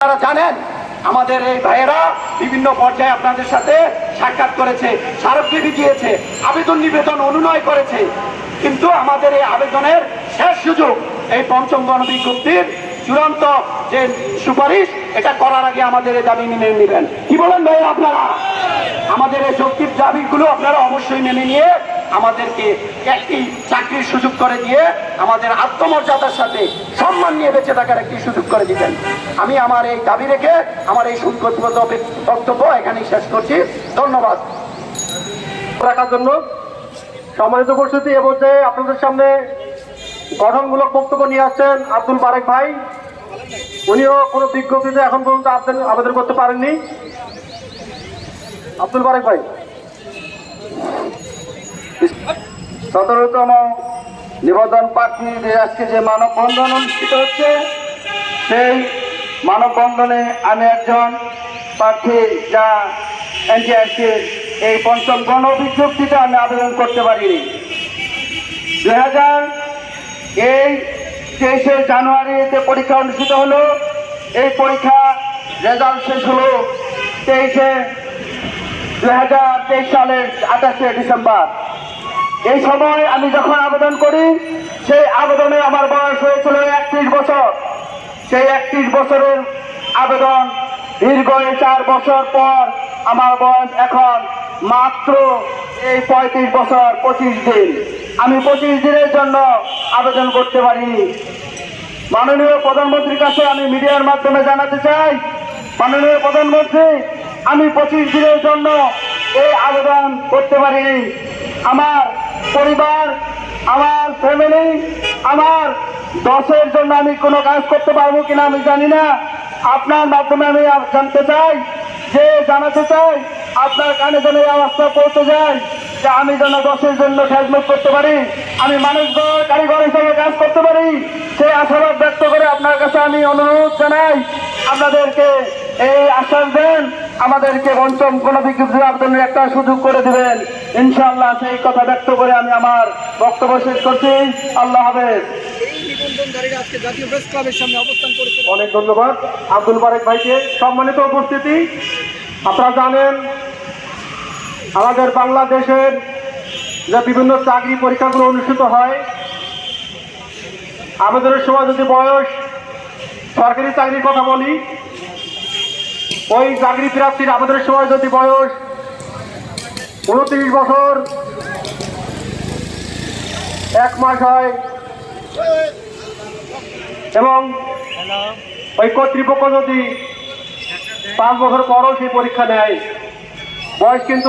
আপনারা জানেন, আমাদের এই ভাইয়েরা বিভিন্ন পর্যায়ে আপনাদের সাথে সাক্ষাৎ করেছে, স্মারকলিপি দিয়েছে, আবেদন নিবেদন অনুনয় করেছে। কিন্তু আমাদের এই আবেদনের শেষ সুযোগ, এই পঞ্চম গণবিজ্ঞপ্তির চূড়ান্ত যে সুপারিশ, এটা করার আগে আমাদের এই দাবি মেনে নেবেন। কি বলেন ভাই আপনারা? আমাদের এই যৌক্তিক দাবিগুলো আপনারা অবশ্যই মেনে নিয়ে আমাদেরকে একটি চাকরির সুযোগ করে দিয়ে আমাদের আত্মমর্যাদার সাথে সম্মান নিয়ে বেঁচে থাকার একটি সুযোগ করে দিবেন আমি আমার এই দাবি রেখে আমার এই সুন্দর বক্তব্য এখানেই শেষ করছি। ধন্যবাদ। রাখার জন্য সম্মানিত উপস্থিতি, এ পর্যায়ে আপনাদের সামনে গঠনমূলক বক্তব্য নিয়ে আসছেন আব্দুল বারেক ভাই। উনিও কোনো বিজ্ঞপ্তিতে এখন পর্যন্ত আবেদন করতে পারেননি। আব্দুল বারেক ভাই। সতেরোতম নিবেদন প্রার্থীদের আজকে যে মানববন্ধন অনুষ্ঠিত হচ্ছে, সেই মানববন্ধনে আমি একজন প্রার্থী যা এনটিআরসির এই পঞ্চম গণ বিজ্ঞপ্তিতে আমি আবেদন করতে পারিনি। দু হাজার এই তেইশে জানুয়ারিতে পরীক্ষা অনুষ্ঠিত হলো। এই পরীক্ষা রেজাল্ট শেষ হলো তেইশে দু হাজার তেইশ সালের আঠাশে ডিসেম্বর। এই সময় আমি যখন আবেদন করি, সেই আবেদনে আমার বয়স হয়েছিল একত্রিশ বছর। সেই একত্রিশ বছরের আবেদন দীর্ঘ চার বছর পর আমার বয়স এখন মাত্র এই পঁয়ত্রিশ বছর পঁচিশ দিন। আমি পঁচিশ দিনের জন্য আবেদন করতে পারি। মাননীয় প্রধানমন্ত্রীর কাছে আমি মিডিয়ার মাধ্যমে জানাতে চাই, মাননীয় প্রধানমন্ত্রী, আমি পঁচিশ দিনের জন্য এই আবেদন করতে পারিনি। আমার পরিবার, আমার ফ্যামিলি আমার দশের জন্য আমি কোনো কাজ করতে পারব কিনা আমি জানি না। আপনার মাধ্যমে আমি জানতে চাই, যে জানাতে চাই, আপনার কানে যেন এই আওয়াজটা পৌঁছে যায়, যে আমি যেন দশের জন্য খেজমত করতে পারি, আমি মানুষগড় কারিগর হিসেবে কাজ করতে পারি। সেই আশাবাদ ব্যক্ত করে আপনার কাছে আমি অনুরোধ জানাই, আপনাদেরকে এই আশ্বাস দেন। আমাদেরকে পঞ্চম কোন বিজ্ঞপ্তি আবেদনের একটা সুযোগ করে দিবেন। ইনশাআল্লাহ সেই কথা ব্যক্ত করে আমি আমার বক্তব্য শেষ করছি। আল্লাহ হাফেজ। অনেক ধন্যবাদ। আব্দুল বারেক ভাইকে সম্মানিত উপস্থিতি। আপনারা জানেন, আমাদের বাংলাদেশের যে বিভিন্ন চাকরি পরীক্ষাগুলো অনুষ্ঠিত হয় আবেদনের সময় যদি বয়স সরকারি চাকরির কথা বলি ওই চাকরি প্রাপ্তির আমাদের সময় যদি বয়স উনত্রিশ বছর, এক মাস হয়। এবং ওই কর্তৃপক্ষ যদি পাঁচ বছর পরও সেই পরীক্ষা নেয় বয়স কিন্তু